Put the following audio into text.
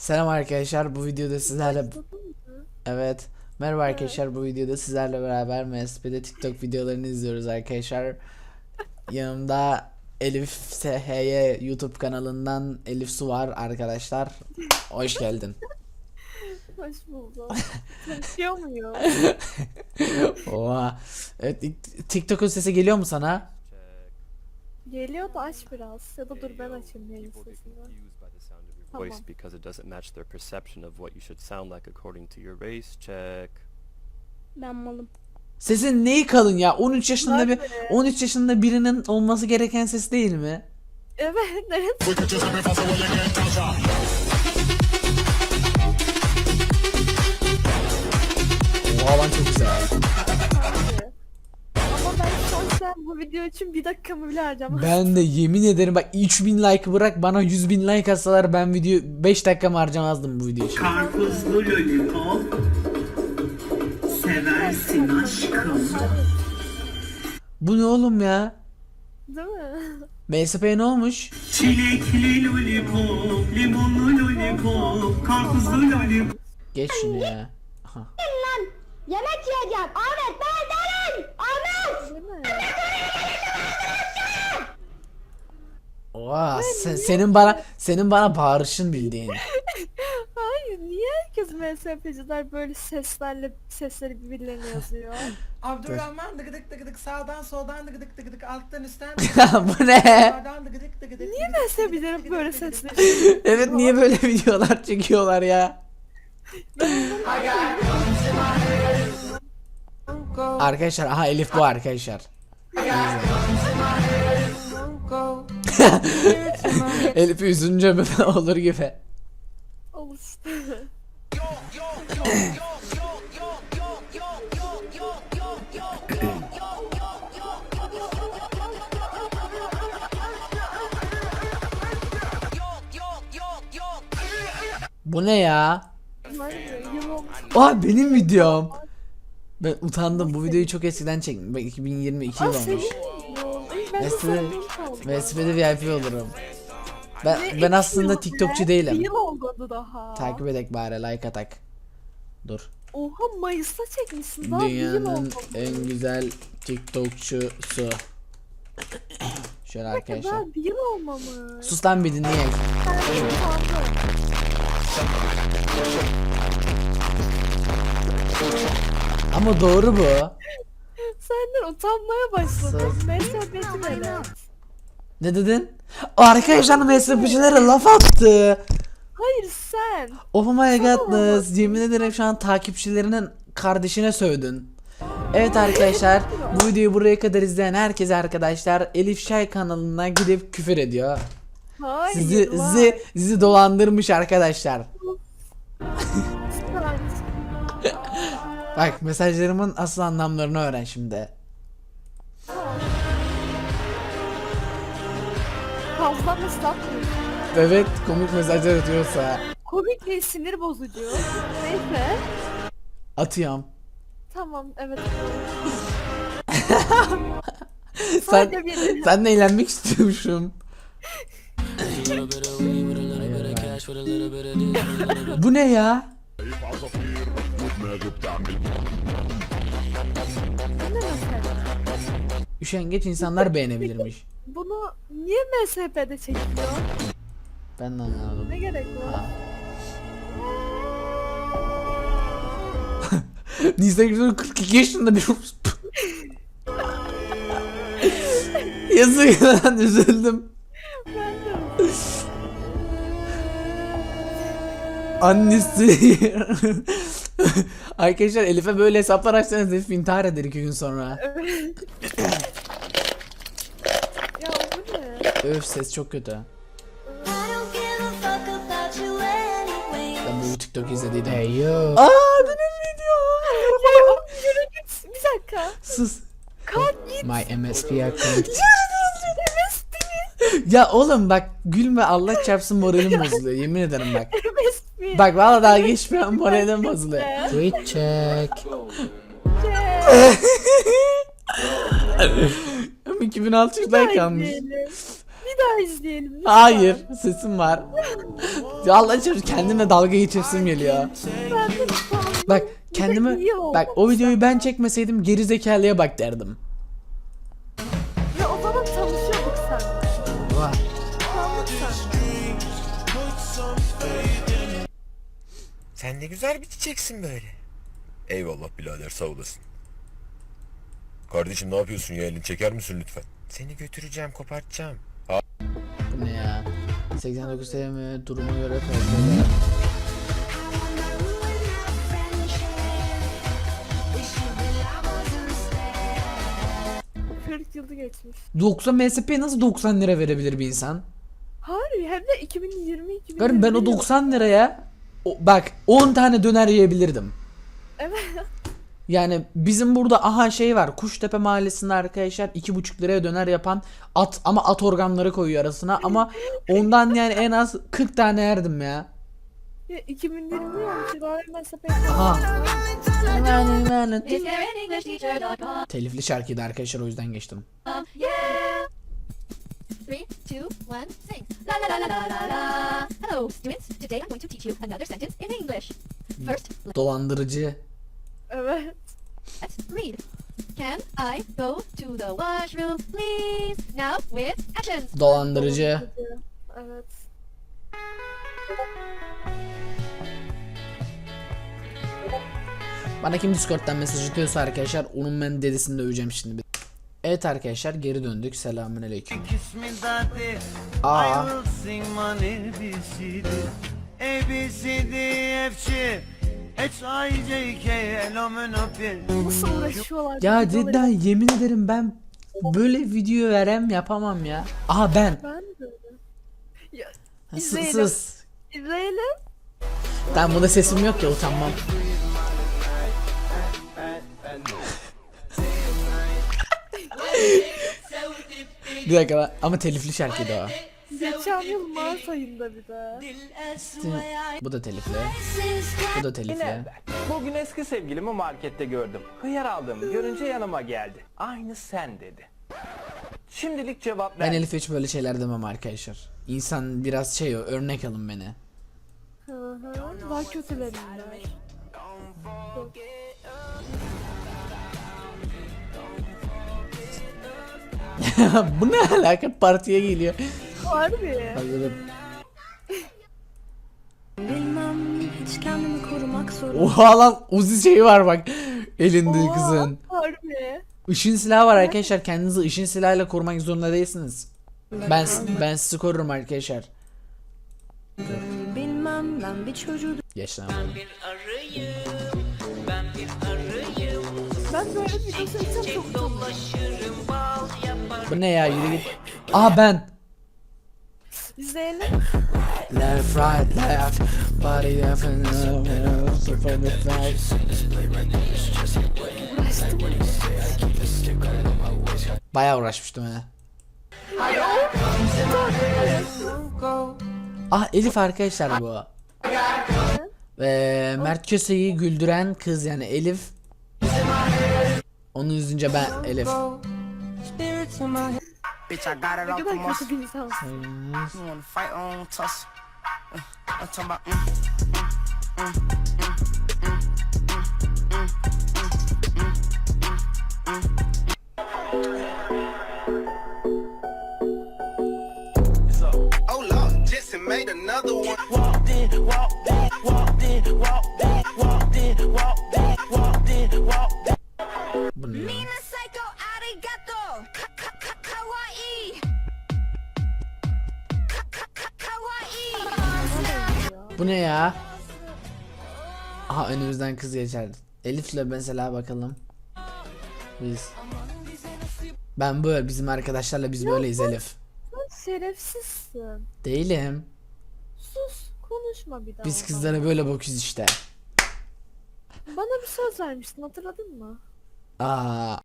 Selam arkadaşlar bu videoda sizlerle Evet merhaba arkadaşlar bu videoda sizlerle beraber MSP'de TikTok videolarını izliyoruz arkadaşlar Yanımda Elif SHY YouTube kanalından Elif Su var arkadaşlar Hoş geldin Hoş buldum. Tanışıyor muyum? Oha Evet tik- TikTok'un sesi geliyor mu sana? Geliyor da aç biraz. Ya da dur ben açayım yayın sesini. Your Tamam. voice because it doesn't match their perception of what you should sound like according to your race. Check. Ben malım. Sesin neyi kalın ya 13 yaşında bir Nerede? 13 yaşında birinin olması gereken ses değil mi? Evet, ben şahsen bu video için bir dakikamı bile harcamam. Ben de yemin ederim bak 3000 like bırak bana 100 bin like atsalar ben video 5 dakikamı harcamazdım bu video için. Karpuzlu lollipop Seversin aşkım Bu ne oğlum ya? Değil mi? MSP'ye ne olmuş? Çilekli lollipop Limonlu lollipop Karpuzlu lollipop Geç şunu ya. Aha. Yemek yiyeceğim. Ahmet ben derim. Ahmet. Değil mi? Oha sen- senin bana senin bana bağırışın bildiğin. Hayır, niye herkes MSP'ciler böyle seslerle sesleri birbirlerine yazıyor? Abdurrahman dıgıdık dıgıdık sağdan soldan dıgıdık dıgıdık alttan üstten bu ne? Niye MSP'cilerin böyle sesleri? Evet niye böyle videolar çekiyorlar ya? Arkadaşlar aha Elif bu arkadaşlar. Elif'i üzünce mi olur gibi. İşte. Bu ne ya? Aa benim videom. Ben utandım bu videoyu çok eskiden çektim. Bak 2022 yıl Aa olmuş. Ben oldu. VSP'de VIP olurum. Ben ben aslında TikTokçu değilim. Yıl olmadı daha. Takip edek bari like atak. Dur. Oha Mayıs'ta çekmişsin daha Dünyanın en güzel TikTokçusu. Şöyle arkadaşlar. Daha bir yıl olmamış. Sus lan bir dinleyin. Ben. Ama doğru bu. Senden utanmaya başladım. Sus. Mesafeti velet. Ne dedin? Arkadaşlar MSP'cilere laf attı. Hayır sen. Oh my godness. Yemin ederim şu an takipçilerinin kardeşine sövdün. Evet arkadaşlar bu videoyu buraya kadar izleyen herkese arkadaşlar Elif Şay kanalına gidip küfür ediyor. Hayır. Sizi sizi sizi dolandırmış arkadaşlar. Bak mesajlarımın asıl anlamlarını öğren şimdi. Fazla mesaj Evet komik mesajlar atıyorsa Komik değil sinir bozucu. Neyse. atıyorum. Tamam evet. Sen Sadece bir. sen eğlenmek istiyormuşum. Bu ne ya? Üşengeç insanlar beğenebilirmiş. Bunu niye MSP'de çekiliyor? Ben de anlamadım. Ne gerek var? Nisan Gül'ün 42 yaşında bir Yazık lan üzüldüm. Ben de Annesi. Arkadaşlar Elif'e böyle hesaplar açsanız Elif intihar eder iki gün sonra. Ya bu ne? Öf ses çok kötü. Ben bu TikTok izlediydim. Hey yo. Aa benim video. Ya yürü git. Bir dakika. Sus. Kalk git. My MSP account. Ya oğlum bak gülme Allah çarpsın moralim bozuluyor yemin ederim bak. Bak valla daha geçmiyor moralim bozuluyor. Tweet check. Ama 2600 Bir daha like almış. izleyelim. Bir daha izleyelim. Hayır sesim var. Ya Allah aşkına kendimle dalga geçesim geliyor. Ben de sandım. Bak iyi oldu. bak o videoyu ben çekmeseydim geri zekalıya bak derdim. Sen ne güzel bir çiçeksin böyle. Eyvallah birader sağ olasın. Kardeşim ne yapıyorsun ya elini çeker misin lütfen? Seni götüreceğim kopartacağım. Bu ne ya? 89 TL mi? Duruma göre farklı. 40 yılı geçmiş. 90 MSP'ye nasıl 90 lira verebilir bir insan? Harbi hem de 2020 2021. Garip ben o 90 liraya o, bak 10 tane döner yiyebilirdim. Evet. Yani bizim burada aha şey var Kuştepe mahallesinde arkadaşlar 2,5 liraya döner yapan at ama at organları koyuyor arasına ama ondan yani en az 40 tane yerdim ya. Ya 2020 olmuş. Mesela Aha. Telifli şarkıydı arkadaşlar o yüzden geçtim. Yeah. Three, two, one, sing. La la la la la la la. Hello, students. Today I'm going to teach you another sentence in English. First, Dolandırıcı. Evet. let's read. Can I go to the washroom, please? Now with action. Dolandırıcı. Evet. Bana kim Discord'dan mesaj atıyorsa arkadaşlar onun ben dedesini döveceğim şimdi. Evet arkadaşlar geri döndük. Me daddy, Aa. Nasıl uğraşıyorlar? Ya cidden yemin ederim ben böyle video verem yapamam ya. Aha ben. Ben de. Ya, Ha, Sus İzleyelim. sus. izleyelim. Tamam bunda sesim yok ya utanmam. Bir dakika ama telifli şarkıydı o. Geçen yıl Mart ayında bir de. Bu da telifli. Bu da telifli. Bugün eski sevgilimi markette gördüm. Hıyar aldığımı görünce yanıma geldi. Aynı sen dedi. Şimdilik cevap Ben ver. Elif'e hiç böyle şeyler demem arkadaşlar. İnsan biraz şey o örnek alın beni. Hı hı. Daha kötülerinden. Bu ne alaka partiye geliyor. Harbi. Hazırım. Bilmem hiç kendimi korumak zorunda. Oha lan Uzi şeyi var bak elinde Oha, kızın. Harbi. Işın silahı var arkadaşlar. Kendinizi ışın silahıyla korumak zorunda değilsiniz. Ben ben sizi korurum arkadaşlar. Bilmem ben bir çocuğu Yaşlan. Ben böyle bir şey çok. Bu ne ya yürü git. Aa ben. İzleyelim. Left right left body left and from the back. Bayağı uğraşmıştım ha. Ah Elif arkadaşlar bu. Ee, Mert Köse'yi güldüren kız yani Elif. Onu üzünce ben Elif. Bitch, I got it Ne off the kadar muscle. kötü bir insansın. You wanna fight on tussle. Uh, I'm talking about, mm, Oh Bu ne ya? Aha önümüzden kız geçer. Elif'le mesela bakalım. Biz. Ben böyle bizim arkadaşlarla biz böyleyiz Elif. Sen şerefsizsin. Değilim. Sus. Konuşma bir daha. Biz kızlara böyle bakıyoruz işte. Bana bir söz vermiştin hatırladın mı? Aa